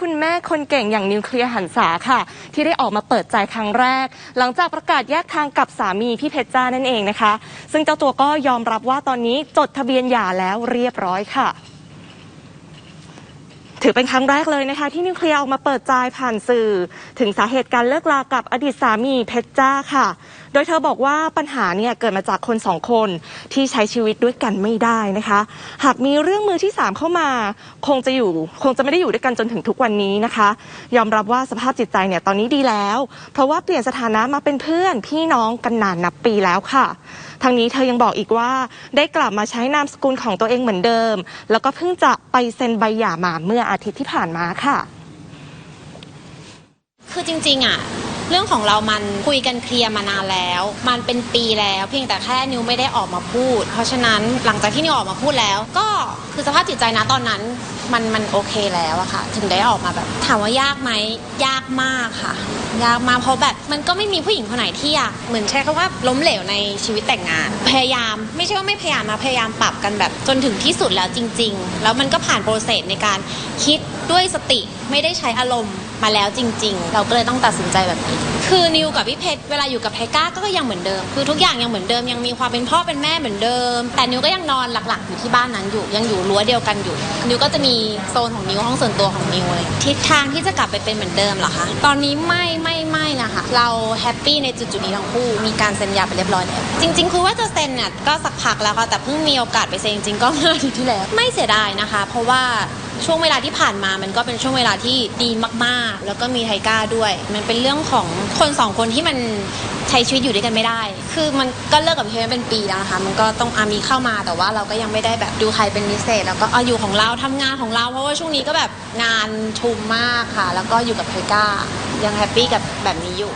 คุณแม่คนเก่งอย่างนิวเคลียร์หันษาค่ะ ที่ได้ออกมาเปิดใจครั้งแรก หลังจากประกาศแยกทางกับสามีพี่เพชรจ้านั่นเองนะคะ ซึ่งเจ้าตัวก็ยอมรับว่าตอนนี้จดทะเบียนหย่าแล้วเรียบร้อยค่ะ ถือเป็นครั้งแรกเลยนะคะ ที่นิวเคลียร์ออกมาเปิดใจผ่านสื่อ ถึงสาเหตุการเลิกลากับอดีตสามีเพชรจ้าค่ะ โดยเธอบอกว่าปัญหาเนี่ยเกิดมาจากคนสองคนที่ใช้ชีวิตด้วยกันไม่ได้นะคะ หากมีเรื่องมือที่สามเข้ามา คงจะอยู่คงจะไม่ได้อยู่ด้วยกันจนถึงทุกวันนี้นะคะ ยอมรับว่าสภาพจิตใจเนี่ยตอนนี้ดีแล้ว เพราะว่าเปลี่ยนสถานะมาเป็นเพื่อนพี่น้องกันนานนับปีแล้วค่ะทางนี้เธอยังบอกอีกว่าได้กลับมาใช้นามสกุลของตัวเองเหมือนเดิม แล้วก็เพิ่งจะไปเซ็นใบหย่ามาเมื่ออาทิตย์ที่ผ่านมาค่ะ คือจริงๆอะเรื่องของเรามันคุยกันเคลียร์มานานแล้ว มันเป็นปีแล้วเพียงแต่แค่นิวไม่ได้ออกมาพูด เพราะฉะนั้นหลังจากที่นิวออกมาพูดแล้ว ก็คือสภาพจิตใจนะตอนนั้น มันมันโอเคแล้วอะค่ะ ถึงได้ออกมาแบบ ถามว่ายากไหมยากมากค่ะ ยากมากเพราะแบบมันก็ไม่มีผู้หญิงคนไหนที่อยากเหมือนใช้คำว่าล้มเหลวในชีวิตแต่งงาน พยายามไม่ใช่ว่าไม่พยายามมาพยายามปรับกันแบบจนถึงที่สุดแล้วจริง ๆ แล้วมันก็ผ่านโปรเซสในการคิด ด้วยสติไม่ได้ใช้อารมณ์มาแล้วจริง ๆ เราก็เลยต้องตัดสินใจแบบนี้ คือนิวกับพี่เพชรเวลาอยู่กับไทก้าก็ยังเหมือนเดิม คือทุกอย่างยังเหมือนเดิมยังมีความเป็นพ่อเป็นแม่เหมือนเดิม แต่นิวก็ยังนอนหลักๆอยู่ที่บ้านนั้นอยู่ยังอยู่รั้วเดียวกันอยู่ นิวก็จะมีโซนของนิวห้องส่วนตัวของนิวเลยทิศทางที่จะกลับไปเป็นเหมือนเดิมเหรอคะตอนนี้ไม่ไม่ไม่นะคะเราแฮปปี้ในจุดๆนี้ทั้งคู่มีการเซ็นหยาไปเรียบร้อยแล้วจริง ๆ คือว่าจะเซ็นเนี่ยก็สักพักแล้วค่ะแต่เพิ่งมีโอกาสไปเซ็นจริงๆก็เมื่ออาทิตย์ที่แล้วไม่เสียดายนะคะ เพราะว่าช่วงเวลาที่ผ่านมามันก็เป็นช่วงเวลาที่ดีมากๆ แล้วก็มีไทก้าด้วย มันเป็นเรื่องของคนสองคนที่มันใช้ชีวิตอยู่ด้วยกันไม่ได้ คือมันก็เลิกกับพี่เพชรเป็นปีแล้วนะคะ มันก็ต้องอามีเข้ามา แต่ว่าเราก็ยังไม่ได้แบบดูใครเป็นพิเศษ แล้วก็เอาอยู่ของเราทำงานของเรา เพราะว่าช่วงนี้ก็แบบงานชุมมากค่ะ แล้วก็อยู่กับไทก้า ยังแฮปปี้กับแบบนี้อยู่